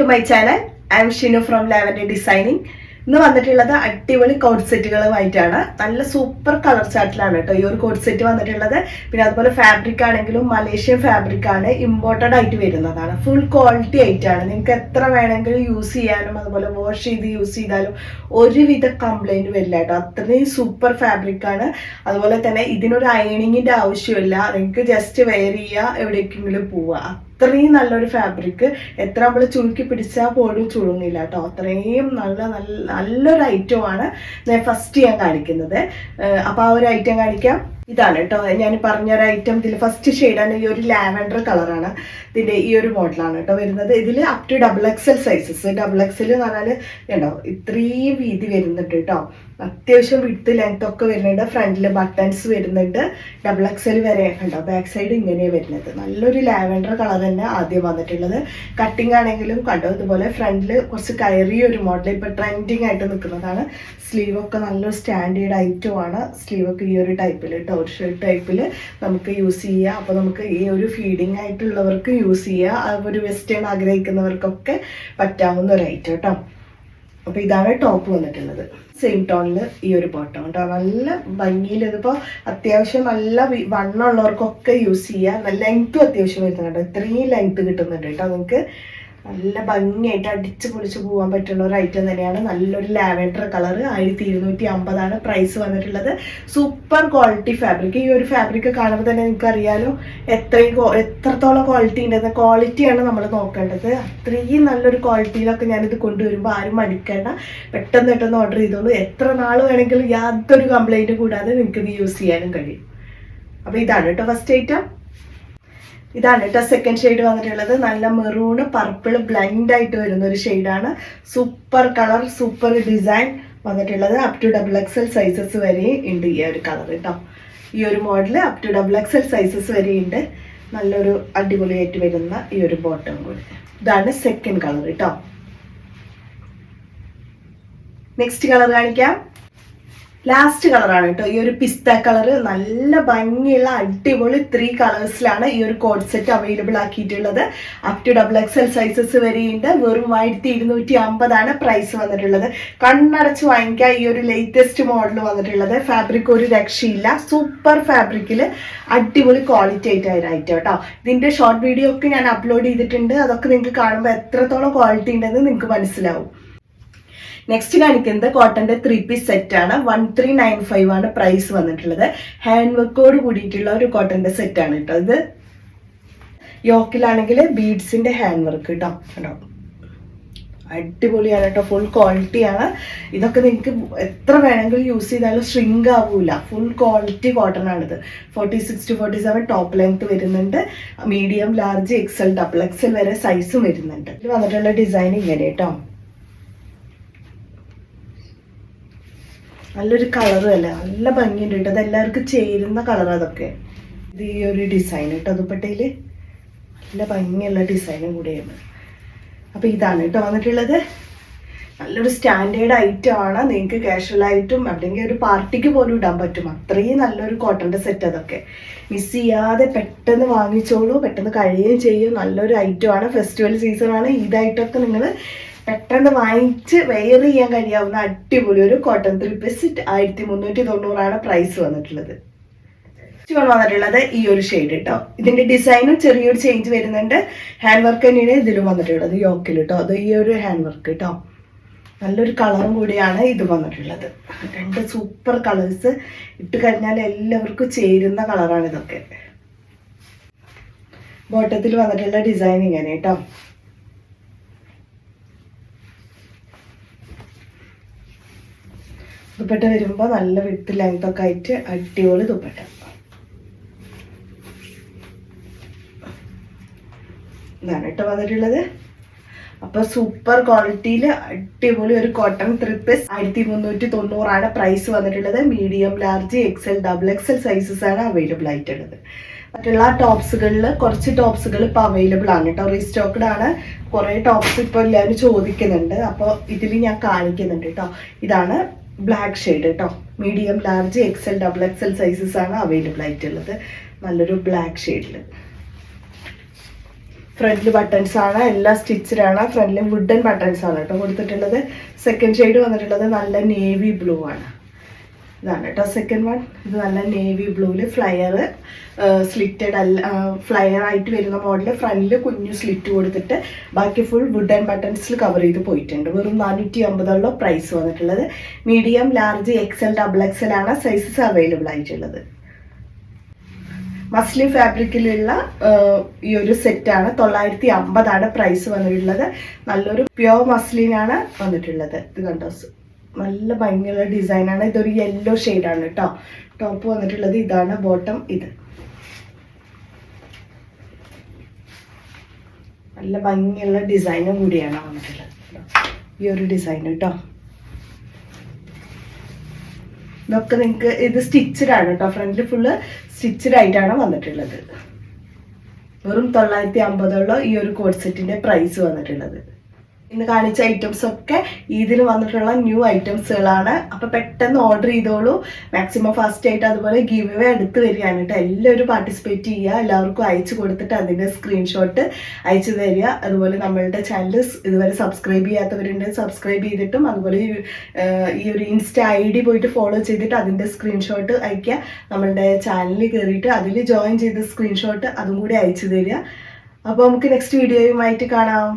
To my channel I'm Shinu from Lavender Designing ഇന്ന് വന്നിട്ടുള്ളത് അടിപൊളി കോഡ് സെറ്റുകളുമായിട്ടാണ് നല്ല സൂപ്പർ കളർ ചാർട്ടിലാണ് കേട്ടോ ഈ ഒരു കോഡ് സെറ്റ് വന്നിട്ടുള്ളത്. പിന്നെ അതുപോലെ ഫാബ്രിക് ആണെങ്കിലും മലേഷ്യൻ ഫാബ്രിക് ആണ് ഇമ്പോർട്ടഡ് ആയിട്ട് വരുന്നതാണ്. ഫുൾ ക്വാളിറ്റി ആയിട്ടാണ്. നിങ്ങൾക്ക് എത്ര വേണമെങ്കിലും യൂസ് ചെയ്യാനും അതുപോലെ വാഷ് ചെയ്ത് യൂസ് ചെയ്താലും ഒരുവിധ കംപ്ലൈന്റ് വരില്ല കേട്ടോ. അത്രയും സൂപ്പർ ഫാബ്രിക് ആണ്. അതുപോലെ തന്നെ ഇതിനൊരു അയണിങ്ങിന്റെ ആവശ്യമില്ല. നിങ്ങൾക്ക് ജസ്റ്റ് വെയർ ചെയ്യുക എവിടേക്കെങ്കിലും പോവുക അത്രയും നല്ലൊരു ഫാബ്രിക് എത്ര നമ്മൾ ചുരുക്കി പിടിച്ചാൽ പോലും ചുരുങ്ങില്ല കേട്ടോ. അത്രയും നല്ല നല്ല നല്ലൊരു ഐറ്റം ആണ് ഞാൻ ഫസ്റ്റ് ഞാൻ കാണിക്കുന്നത്. അപ്പോൾ ആ ഒരു ഐറ്റം കാണിക്കാം. ഇതാണ് കേട്ടോ. ഞാൻ പറഞ്ഞ ഒരു ഐറ്റം ഇതിൽ ഫസ്റ്റ് ഷെയ്ഡാണ് ഈ ഒരു ലാവൻഡർ കളറാണ് ഇതിന്റെ ഈ ഒരു മോഡലാണ് കേട്ടോ വരുന്നത്. ഇതിൽ up to double XL sizes double XL എന്ന് പറഞ്ഞാൽ കേട്ടോ ഇത്രയും വീതി വരുന്നുണ്ട് കേട്ടോ. അത്യാവശ്യം വിട്ട് ലെങ്ത് ഒക്കെ വരുന്നുണ്ട്. ഫ്രണ്ടിൽ ബട്ടൺസ് വരുന്നുണ്ട്. ഡബിൾ എക്സൽ വരെ ഉണ്ടോ ബാക്ക് സൈഡ് ഇങ്ങനെയാണ് വരുന്നത്. നല്ലൊരു ലാവൻഡർ കളർ തന്നെ ആദ്യം വന്നിട്ടുള്ളത്. കട്ടിങ് ആണെങ്കിലും കണ്ടോ? ഇതുപോലെ ഫ്രണ്ടിൽ കുറച്ച് കയറിയ ഒരു മോഡൽ ഇപ്പൊ ട്രെൻഡിങ് ആയിട്ട് നിൽക്കുന്നതാണ്. സ്ലീവ് ഒക്കെ നല്ലൊരു സ്റ്റാൻഡേർഡ് ഐറ്റം ആണ്. സ്ലീവ് ഒക്കെ ഈ ഒരു ടൈപ്പിൽ ഒരു ഷർട്ട് ടൈപ്പിൽ നമുക്ക് യൂസ് ചെയ്യാം. അപ്പോൾ നമുക്ക് ഈ ഒരു ഫീഡിങ് ആയിട്ടുള്ളവർക്ക് യൂസ് ചെയ്യാം. ഒരു വെസ്റ്റേൺ ആഗ്രഹിക്കുന്നവർക്കൊക്കെ പറ്റാവുന്ന ഒരു ഐറ്റം കേട്ടോ അപ്പോൾ ഇതാണ് ടോപ്പ് വന്നിട്ടുള്ളത്. സെയിം ടോണിൽ ഈ ഒരു ബോട്ടം കേട്ടോ നല്ല ഭംഗിയിൽ ഇതിപ്പോൾ അത്യാവശ്യം നല്ല വണ്ണമുള്ളവർക്കൊക്കെ യൂസ് ചെയ്യാം. നല്ല ലെങ്ത്തും അത്യാവശ്യം വരുന്നുണ്ട്. ഇത്രയും ലെങ്ത്ത് കിട്ടുന്നുണ്ട് കേട്ടോ നിങ്ങൾക്ക് നല്ല ഭംഗിയായിട്ട് അടിച്ച് പൊളിച്ച് പോകാൻ പറ്റുന്ന ഒരു ഐറ്റം തന്നെയാണ്. നല്ലൊരു ലാവൻഡർ കളർ ആയിരത്തി ഇരുന്നൂറ്റി അമ്പതാണ് പ്രൈസ് വന്നിട്ടുള്ളത്. സൂപ്പർ ക്വാളിറ്റി ഫാബ്രിക് ഈ ഒരു ഫാബ്രിക് കാണുമ്പോൾ തന്നെ നിങ്ങൾക്ക് അറിയാലോ എത്രയും എത്രത്തോളം ക്വാളിറ്റി ഉണ്ടെന്ന് ക്വാളിറ്റിയാണ് നമ്മൾ നോക്കേണ്ടത്. അത്രയും നല്ലൊരു ക്വാളിറ്റിയിലൊക്കെ ഞാനിത് കൊണ്ടുവരുമ്പോൾ ആരും മടിക്കേണ്ട. പെട്ടെന്ന് പെട്ടെന്ന് ഓർഡർ ചെയ്തോളൂ. എത്ര നാൾ വേണമെങ്കിലും യാതൊരു കംപ്ലൈന്റും കൂടാതെ നിങ്ങൾക്ക് ഇത് യൂസ് ചെയ്യാനും കഴിയും. അപ്പോൾ ഇതാണ് കേട്ടോ ഫസ്റ്റ് ഐറ്റം ഇതാണ് കേട്ടോ സെക്കൻഡ് ഷെയ്ഡ് വന്നിട്ടുള്ളത്. നല്ല മെറൂണ് പർപ്പിൾ ബ്ലൈൻഡ് ആയിട്ട് വരുന്ന ഒരു ഷെയ്ഡാണ് സൂപ്പർ കളർ സൂപ്പർ ഡിസൈൻ വന്നിട്ടുള്ളത്. Up to double XL sizes വരെ ഉണ്ട് ഈ ഒരു കളർ കേട്ടോ. ഈ ഒരു model up to double XL sizes വരെ ഉണ്ട് നല്ലൊരു അടിപൊളിയായിട്ട് വരുന്ന ഈ ഒരു ബോട്ടം കൂടി. ഇതാണ് സെക്കൻഡ് കളർ കേട്ടോ. നെക്സ്റ്റ് കളർ കാണിക്കാം. ലാസ്റ്റ് കളറാണ് കേട്ടോ. ഈ ഒരു പിസ്ത കളർ നല്ല ഭംഗിയുള്ള അടിപൊളി ത്രീ കളേഴ്സിലാണ് ഈ ഒരു code set available ആക്കിയിട്ടുള്ളത്. Up to double X L sizes വരെയുണ്ട്. വെറും ആയിരത്തി ഇരുന്നൂറ്റി അമ്പതാണ് പ്രൈസ് വന്നിട്ടുള്ളത്. കണ്ണടച്ച് വാങ്ങിക്കാൻ ഈ ഒരു ലേറ്റസ്റ്റ് മോഡൽ വന്നിട്ടുള്ളത്. ഫാബ്രിക് ഒരു രക്ഷയില്ല. സൂപ്പർ ഫാബ്രിക്കിൽ അടിപൊളി ക്വാളിറ്റി ആയിട്ട് ഐറ്റം കേട്ടോ. ഇതിന്റെ ഷോർട്ട് വീഡിയോ ഒക്കെ ഞാൻ അപ്ലോഡ് ചെയ്തിട്ടുണ്ട്. അതൊക്കെ നിങ്ങൾക്ക് കാണുമ്പോൾ എത്രത്തോളം ക്വാളിറ്റി ഉണ്ടെന്ന് നിങ്ങൾക്ക് മനസ്സിലാവും. നെക്സ്റ്റ് കാണിക്കുന്നത് കോട്ടന്റെ ത്രീ പീസ് സെറ്റ് ആണ്. വൺ ത്രീ നയൻ ഫൈവ് ആണ് പ്രൈസ് വന്നിട്ടുള്ളത്. ഹാൻഡ് വർക്കോട് കൂടിയിട്ടുള്ള ഒരു കോട്ടന്റെ സെറ്റ് ആണ് കേട്ടോ ഇത്. യോക്കിലാണെങ്കിൽ ബീഡ്സിന്റെ ഹാൻഡ് വർക്ക് കേട്ടോ കേട്ടോ അടിപൊളിയാണ് കേട്ടോ ഫുൾ ക്വാളിറ്റിയാണ് ഇതൊക്കെ നിങ്ങൾക്ക് എത്ര വേണമെങ്കിലും യൂസ് ചെയ്താലും ഷ്രിങ്ക് ആവൂല. ഫുൾ ക്വാളിറ്റി കോട്ടൺ ആണിത്. Forty six to forty seven top length വരുന്നുണ്ട്. Medium large XL double XL വരെ സൈസും വരുന്നുണ്ട്. ഇത് വന്നിട്ടുള്ള ഡിസൈൻ ഇങ്ങനെ കേട്ടോ നല്ലൊരു കളറും അല്ലേ? നല്ല ഭംഗിയുണ്ട് കേട്ടോ. അത് എല്ലാവർക്കും ചേരുന്ന കളർ അതൊക്കെ. ഇത് ഈ ഒരു ഡിസൈൻ കേട്ടോ ദുപ്പട്ടയിൽ നല്ല ഭംഗിയുള്ള ഡിസൈനും കൂടിയാണ്. അപ്പോൾ ഇതാണ് കേട്ടോ വന്നിട്ടുള്ളത്. നല്ലൊരു സ്റ്റാൻഡേർഡ് ഐറ്റം ആണ്. നിങ്ങൾക്ക് കാഷ്വൽ ആയിട്ടും അല്ലെങ്കിൽ ഒരു പാർട്ടിക്ക് പോലും ഇടാൻ പറ്റും. അത്രയും നല്ലൊരു കോട്ടന്റെ സെറ്റ് അതൊക്കെ. മിസ് ചെയ്യാതെ പെട്ടെന്ന് വാങ്ങിച്ചോളൂ പെട്ടെന്ന് കഴിയുകയും ചെയ്യും. നല്ലൊരു ഐറ്റം ആണ്. ഫെസ്റ്റിവൽ സീസൺ ആണ്. ഇതായിട്ടൊക്കെ നിങ്ങൾ പെട്ടെന്ന് വാങ്ങിച്ച് വെയർ ചെയ്യാൻ കഴിയാവുന്ന അടിപൊളി ഒരു കോട്ടൺ ത്രീ പീസ് ആയിരത്തി മുന്നൂറ്റി തൊണ്ണൂറാണ് പ്രൈസ് വന്നിട്ടുള്ളത് വന്നിട്ടുള്ളത് ഈ ഒരു ഷെയ്ഡ് കേട്ടോ ഇതിന്റെ ഡിസൈനും ചെറിയൊരു ചേഞ്ച് വരുന്നുണ്ട്. ഹാൻഡ് വർക്ക് തന്നെയാണ് ഇതിലും വന്നിട്ടുള്ളത് യോക്കിൽ കേട്ടോ അത് ഈ ഒരു ഹാൻഡ് വർക്ക് കേട്ടോ നല്ലൊരു കളറും കൂടിയാണ് ഇത് വന്നിട്ടുള്ളത്. രണ്ട് സൂപ്പർ കളേഴ്സ് ഇട്ട് കഴിഞ്ഞാൽ എല്ലാവർക്കും ചേരുന്ന കളറാണ് ഇതൊക്കെ. ബോട്ടത്തിൽ വന്നിട്ടുള്ള ഡിസൈൻ ഇങ്ങനെ കേട്ടോ ദുപ്പട്ട വരുമ്പോൾ നല്ല വിട്ട് ലെങ്ത് ഒക്കെ ആയിട്ട് അടിപൊളി ദുപ്പട്ട. ഇതാണ് കേട്ടോ വന്നിട്ടുള്ളത്. അപ്പൊ സൂപ്പർ ക്വാളിറ്റിയിൽ അടിപൊളി ഒരു കോട്ടൺ ത്രീ പീസ് ആയിരത്തി മുന്നൂറ്റി തൊണ്ണൂറാണ് പ്രൈസ് വന്നിട്ടുള്ളത് medium large XL double XL sizes ആണ് അവൈലബിൾ ആയിട്ടുള്ളത്. മറ്റുള്ള ടോപ്സുകളിൽ കുറച്ച് ടോപ്സുകൾ ഇപ്പോൾ അവൈലബിൾ ആണ് കേട്ടോ. റീസ്റ്റോക്ക്ഡ് ആണ്. കുറേ ടോപ്സ് ഇപ്പോൾ എല്ലാവരും ചോദിക്കുന്നുണ്ട്. അപ്പോൾ ഇതിൽ ഞാൻ കാണിക്കുന്നുണ്ട് കേട്ടോ. ഇതാണ് ബ്ലാക്ക് ഷെയ്ഡ് കേട്ടോ medium large XL double XL sizes ആണ് അവൈലബിൾ ആയിട്ടുള്ളത്. നല്ലൊരു ബ്ലാക്ക് ഷെയ്ഡിൽ ഫ്രണ്ടിൽ ബട്ടൺസ് ആണ് എല്ലാ സ്റ്റിച്ചിലാണ് ഫ്രണ്ടിൽ വുഡൻ ബട്ടൺസ് ആണ് കേട്ടോ കൊടുത്തിട്ടുള്ളത്. സെക്കൻഡ് ഷെയ്ഡ് വന്നിട്ടുള്ളത് നല്ല നേവി ബ്ലൂ ആണ്. ഇതാണ് കേട്ടോ. സെക്കൻഡ് വൺ ഇത് നല്ല നേവി ബ്ലൂവിൽ ഫ്ലയർ സ്ലിറ്റഡ് അല്ല ഫ്ലയർ ആയിട്ട് വരുന്ന മോഡൽ ഫ്രണ്ടിൽ കുഞ്ഞു സ്ലിറ്റ് കൊടുത്തിട്ട് ബാക്കി ഫുൾ വുഡ് ആൻഡ് ബട്ടൺസിൽ കവർ ചെയ്ത് പോയിട്ടുണ്ട്. വെറും നാനൂറ്റി അമ്പതോളം പ്രൈസ് വന്നിട്ടുള്ളത് medium large X XL double XL ആണ് സൈസസ് അവൈലബിൾ ആയിട്ടുള്ളത്. മസ്ലി ഫാബ്രിക്കിലുള്ള ഈ ഒരു സെറ്റാണ് തൊള്ളായിരത്തി അമ്പതാണ് പ്രൈസ് വന്നിട്ടുള്ളത്. നല്ലൊരു പ്യോർ മസ്ലിനാണ് വന്നിട്ടുള്ളത്. ഇത് കണ്ടോ? സ് നല്ല ഭംഗിയുള്ള ഡിസൈനാണ് ഇതൊരു യെല്ലോ ആണ് കേട്ടോ ടോപ്പ് വന്നിട്ടുള്ളത് ഇതാണ് ബോട്ടം ഇത്. നല്ല ഭംഗിയുള്ള ഡിസൈനും കൂടിയാണ് വന്നിട്ടുള്ളത്. ഈ ഒരു ഡിസൈൻ കേട്ടോ ഇതൊക്കെ നിങ്ങൾക്ക് ഇത് സ്റ്റിച്ചഡ് ആണ് കേട്ടോ ഫ്രണ്ടിൽ ഫുള്ള് സ്റ്റിച്ചഡ് ആയിട്ടാണ് വന്നിട്ടുള്ളത്. വെറും തൊള്ളായിരത്തി അമ്പതോളം ഈ ഒരു കോഡ് സെറ്റിന്റെ പ്രൈസ് വന്നിട്ടുള്ളത്. ഇന്ന് കാണിച്ച ഐറ്റംസ് ഒക്കെ ഇതിൽ വന്നിട്ടുള്ള ന്യൂ ഐറ്റംസുകളാണ് അപ്പൊ പെട്ടെന്ന് ഓർഡർ ചെയ്തോളൂ. മാക്സിമം ഫാസ്റ്റ് ആയിട്ട് അതുപോലെ ഗിവ് അവേ അടുത്ത് വരികയാണ് കേട്ടോ. എല്ലാവരും പാർട്ടിസിപ്പേറ്റ് ചെയ്യുക. എല്ലാവർക്കും അയച്ചു കൊടുത്തിട്ട് അതിന്റെ സ്ക്രീൻഷോട്ട് അയച്ചു തരിക. അതുപോലെ നമ്മളുടെ ചാനൽ ഇതുവരെ സബ്സ്ക്രൈബ് ചെയ്യാത്തവരുണ്ട് സബ്സ്ക്രൈബ് ചെയ്തിട്ടും അതുപോലെ ഈ, ഒരു ഇൻസ്റ്റ ഐ ഡി പോയിട്ട് ഫോളോ ചെയ്തിട്ട് അതിന്റെ സ്ക്രീൻഷോട്ട് അയക്കുക നമ്മളുടെ ചാനലിൽ കയറിയിട്ട് അതിൽ ജോയിൻ ചെയ്ത സ്ക്രീൻഷോട്ട് അതും കൂടി അയച്ചു തരിക. അപ്പോൾ നമുക്ക് നെക്സ്റ്റ് വീഡിയോയുമായിട്ട് കാണാം.